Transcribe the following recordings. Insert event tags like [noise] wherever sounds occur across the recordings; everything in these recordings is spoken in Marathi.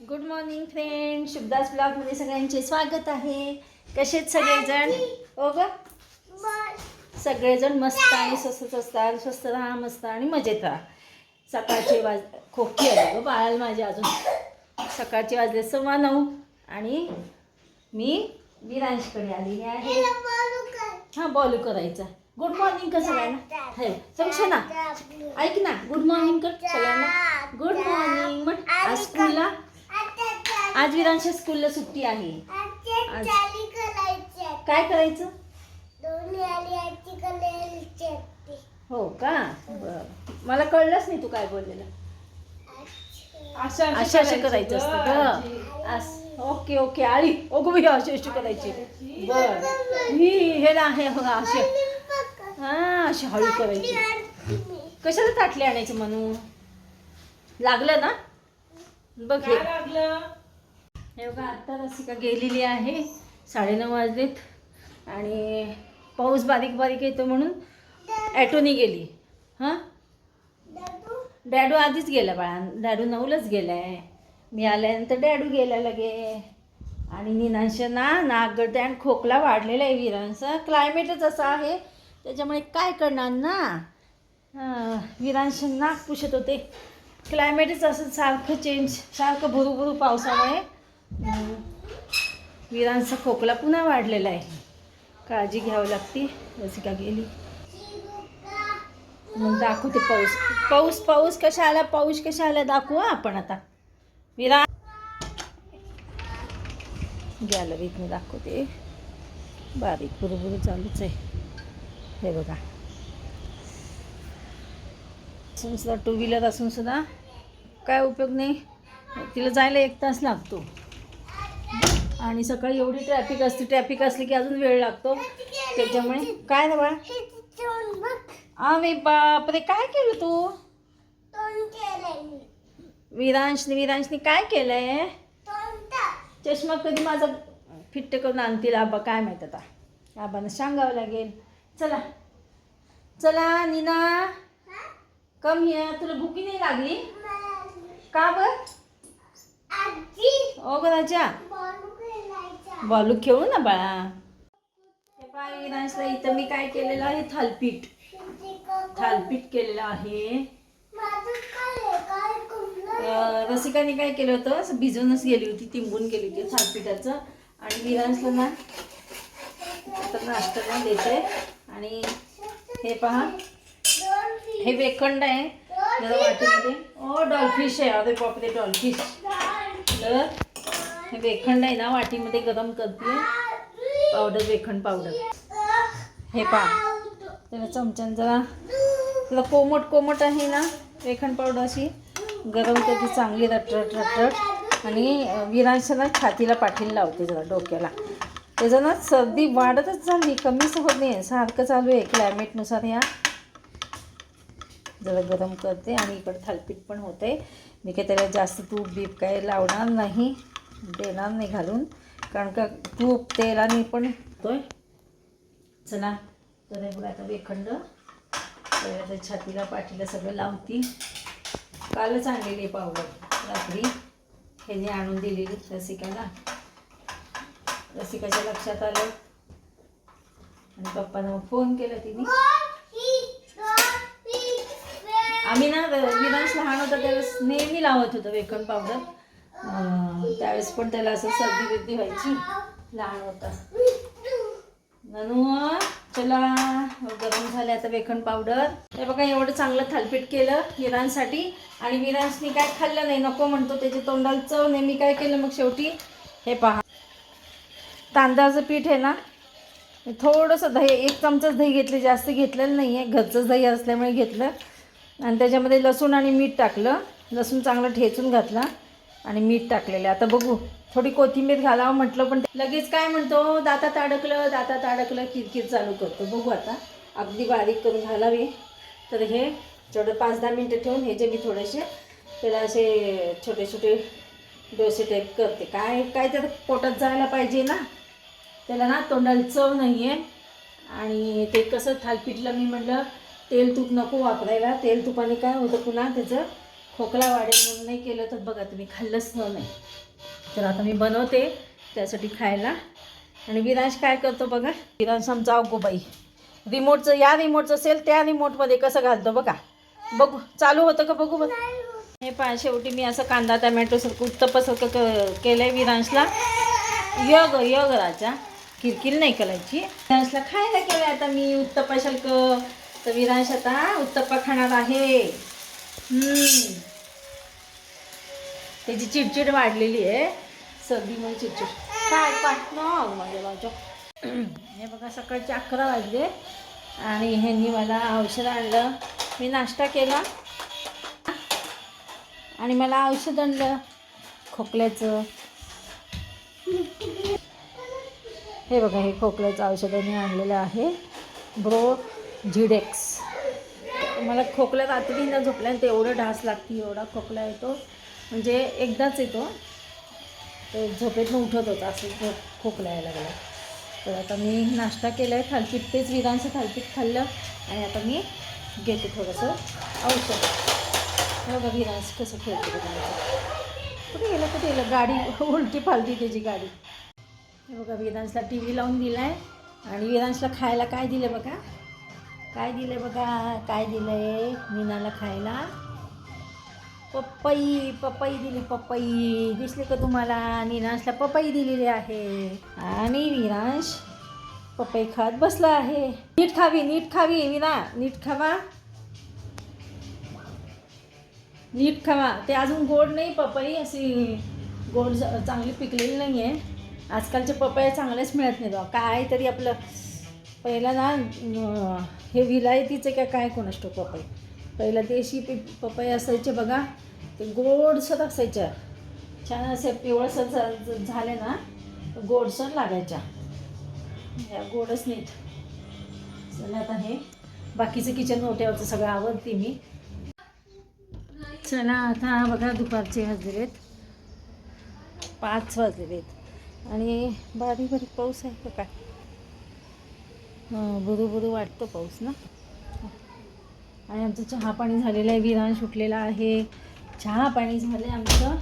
गुड मॉर्निंग फ्रेंड शुभदास ब्लॉगमध्ये सगळ्यांचे स्वागत आहे. कसेच सगळेजण? हो ग? सगळेजण मस्त आणि स्वस्त असतात. स्वस्त राहा मस्त आणि मजेत राहा. सकाळचे वाज खोकी आले ग बाळाला माझ्या अजून. सकाळचे वाजले सव्वा नऊ आणि मी विरांशकडे आलेली आहे हां बॉल करायचा गुड मॉर्निंग कर सगळ्यांना. हे समजा ना ऐक ना. गुड मॉर्निंग कर सगळ्यांना. गुड मॉर्निंग मग आज स्कूलला आज विरांशच्या स्कूलला सुट्टी आहे. काय करायचं? हो का? बरं. मला कळलंच नाही तू काय बोललेलं. अशा अशा करायचं असतं ओके ओके. आळी ओगो बाई अशी अशी करायची. बर. ही हे ना हे बघा असे हा अशी हळू करायची. कशाला ताटले आणायचं म्हणून? लागलं ना? बघ हे. हे बघा आत्ता रसिका गेलेली आहे. साडेनऊ वाजलेत. आणि पाऊस बारीक बारीक येतो म्हणून ॲटोनी गेली. हां? डॅडू? आधीच गेला बाळा. डॅडू नऊलाच गेला आहे मी आल्यानंतर डॅडू गेला लगे. आणि निनांश ना नाक गळते आणि खोकला वाढलेला आहे विरांचा क्लायमेटच असं आहे. त्याच्यामुळे काय करणार ना? हां, विरांश नाक पुसत होते. क्लायमेटच असं सारखं चेंज सारखं भुरू भुरू पावसामुळे. विरांचा खोकला पुन्हा वाढलेला आहे. काळजी घ्यावी लागते. रसिका गेली. मग दाखवते पाऊस. पाऊस पाऊस कशा आला पाऊस कशा आला दाखवू आपण आता. विरा गॅलरीत मी दाखवते. बारीक बरोबर चालूच आहे. हे बघा. असून सुद्धा टू व्हीलर असून सुद्धा काय उपयोग नाही. तिला जायला एक तास लागतो. आणि सकाळी एवढी ट्रॅफिक असते ट्रॅफिक असली की अजून वेळ लागतो. त्याच्यामुळे काय बाळा? अरे बापरे काय केलं तू? विरांशने विरांशने काय केलंय? चष्मा कधी माझा फिट्ट करून आणतील आबा काय माहीत आता. आबानं सांगावं लागेल. चला. चला नीना. कम ये तुला भुकी नाही लागली? का बर? ओ ग राजा. बॉलू खेळू ना बाळा? हे पाय इथं मी काय केलेलं आहे? थालपीठ. थालपीठ केलेलं आहे. रसिकाने काय केलं होतं? असं गेली होती तिंबून गेली होती थालपीठाचं. आणि विरांसला ना आता नाश्ता देते. आणि हे पहा हे वेखंड आहे. जरा वाटीमध्ये. ओ डॉलफिश आहे. अरे बापरे डॉलफिश. तर वेखंड आहे ना वाटीमध्ये गरम करते. पावडर वेखंड पावडर. हे पा त्याला चमच्यानं जरा त्याला कोमट कोमट आहे ना वेखंड पावडर अशी गरम करते चांगली रटरट रटरट. आणि विरांशाला छातीला पाठीला लावते जरा डोक्याला. त्याचं ना सर्दी वाढतच झाली कमीच होत नाही. सारखं चालू आहे क्लायमेटनुसार या. जरा गरम करते आणि इकडं थालपीठ पण होते मी काही त्याला जास्त तूप बीप काय लावणार नाही. देणार नाही घालून. कारण का तूप तेलाने पण होतोय चला. तर हे बघा आता वेखंड. छातीला पाठीला सगळं लावती कालच आणलेली पावडर रात्री. ह्याने आणून दिलेली रसिकाला. रसिकाच्या लक्षात आलं. आणि पप्पानं मग फोन केला तिने. आम्ही ना विनाश लहान होता त्यावेळेस नेहमी लावत होतो वेकन पावडर. त्यावेळेस पण त्याला असं सर्दी बिर्दी व्हायची. लहान होता. ननू चला गरम झाले आता बेकन पावडर हे बघा एवढं चांगलं थालपीट केलं विरांसाठी. आणि विरांसनी काय खाल्लं नाही नको म्हणतो त्याच्या तोंडाला चव नाही. मी काय केलं मग शेवटी? हे पहा. तांदळाचं पीठ आहे ना थोडंसं दही एक चमचाच दही घेतले जास्त घेतलेलं नाही आहे घरचंच दही असल्यामुळे घेतलं. आणि त्याच्यामध्ये लसूण आणि मीठ टाकलं. लसूण चांगलं ठेचून घातला. आणि मीठ टाकलेलं आता बघू थोडी कोथिंबीर घालावं म्हटलं पण लगेच काय म्हणतो दातात अडकलं दातात अडकलं किरकिर चालू करतो. बघू आता अगदी बारीक करून घालावे. तर हे तेवढं पाच दहा मिनटं ठेवून हे जे मी थोडेसे त्याला असे छोटे छोटे डोसे टाईप करते. काय काय तर पोटात जायला पाहिजे ना? त्याला ना तोंडाला चव नाही आहे आणि ते कसं थालपीठला मी म्हटलं तेल तूप नको वापरायला. तेल तुपाने काय होतं पुन्हा त्याचं खोकला वाढेल म्हणून नाही केलं तर बघा तुम्ही खाल्लंच नाही. तर आता मी बनवते त्यासाठी खायला. आणि विरांश काय करतो बघा? विरांश आमचा अगोबाई. रिमोटचं या रिमोटचं असेल त्या रिमोटमध्ये कसं घालतो बघा. बघू चालू होतं का बघू बघ हे पहा शेवटी मी असं कांदा टमॅटोसारखं उत्तपसारखं क केलं आहे विरांशला योग यग राजा किरकिर नाही करायची. विरांशला खायला केलं आता मी उत्तप्पासारखं तर विरांश आता उत्तप्पा खाणार आहे. त्याची चिडचिड वाढलेली आहे. सर्दी चिडचिड. काय पाठ न माझ्या बाजू हे बघा सकाळचे अकरा वाजले. आणि ह्यांनी मला औषध आणलं. मी नाश्ता केला. आणि मला औषध आणलं. खोकल्याचं. हे बघा हे खोकल्याचं औषधाने आणलेलं आहे. Bro Zedex. मला खोकला रात्री झोपल्यानंतर एवढं ढास लागते एवढा खोकला येतो. म्हणजे एकदाच येतो. तो झोपेतनं उठत होता असं झोप खोकला यायला लागला. तर आता मी नाश्ता केला आहे थालपीठ तेच विरांचं थालपीठ खाल्लं आणि आता मी घेते थोडंसं औषध. बघा विरांस कसं खेळतो कुठे गेलं कुठे गेलं? गाडी उलटी फालती त्याची गाडी. हे बघा विरांसला टी व्ही लावून दिला आहे आणि विरांसला खायला काय दिलं बघा? काय दिलं बघा काय दिलं आहे मीनाला खायला. पपई पपई दिली पपई. दिसली का तुम्हाला? निरांशला पपई दिलेली आहे. आणि विरांश पपई खात बसला आहे. नीट खावी नीट खावी विना नीट खावा. नीट खावा. ते अजून गोड नाही पपई अशी गोड चांगली पिकलेली नाही आहे आजकालचे पपया चांगलेच मिळत नाही बा काय तरी आपलं पहिला ना हे विलायतीचे काय काय कोणाष्ट पपई पहिला देशी पि पपई असायचे बघा ते गोडसर असायच्या छान असे पिवळसर झा- झाले ना गोडसर लागायच्या. या गोडच नाहीत चला आता हे बाकीचं किचन मोठ्यावरचं सगळं आवडते मी. चला आता बघा दुपारचे वाजलेत पाच वाजलेत आणि बारीक बारीक पाऊस आहे का काय? बुरू बुरू वाटतो पाऊस ना? आणि आमचं चहा पाणी झालेलं आहे विरान सुटलेला आहे. चहा पाणी झालं आहे आमचं.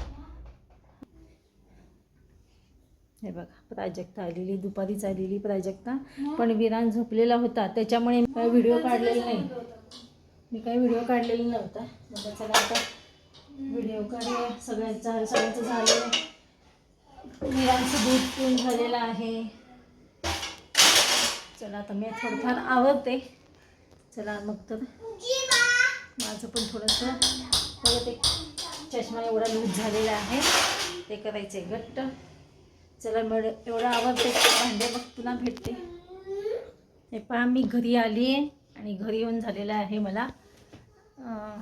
हे बघा प्राजक्ता आलेली दुपारीच आलेली प्राजक्ता. पण विरान झोपलेला होता त्याच्यामुळे मी काही व्हिडिओ काढलेला नाही. मी काही व्हिडिओ काढलेला नव्हता. चला आता व्हिडिओ काढूया. सगळ्यांचा सगळ्यांचं झालं. विरांचं दूध पिऊन झालेलं आहे. चला आता मी थोडंफार आवडते चला मग तर माझं पण थोडंसं परत एक चष्मा एवढा लूज झालेला आहे. ते करायचे घट्ट. चला मग एवढं आवडते भांडे मग पुन्हा भेटते. हे पहा मी घरी आली आहे आणि घरी येऊन झालेलं आहे मला अं,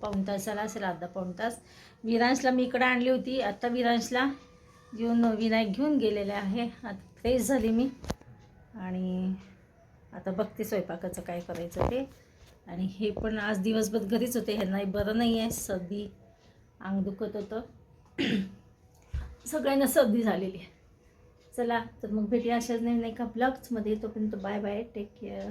पाऊण तासाला असेल अर्धा पाऊण तास. विरांशला मी इकडं आणली होती. आत्ता विरांशला येऊन विनायक घेऊन गेलेले आहे. आता फ्रेश झाली मी. आणि आता बघते स्वयंपाकाचं काय करायचं ते. आणि हे पण आज दिवसभर घरीच होते. ह्यांना बरं नाही आहे. सर्दी अंग दुखत होतं. [clears throat] सगळ्यांना सर्दी झालेली आहे. चला तर मग भेटूया अशाच नाही नाही का ब्लॉग्समध्ये तोपर्यंत बाय बाय टेक केअर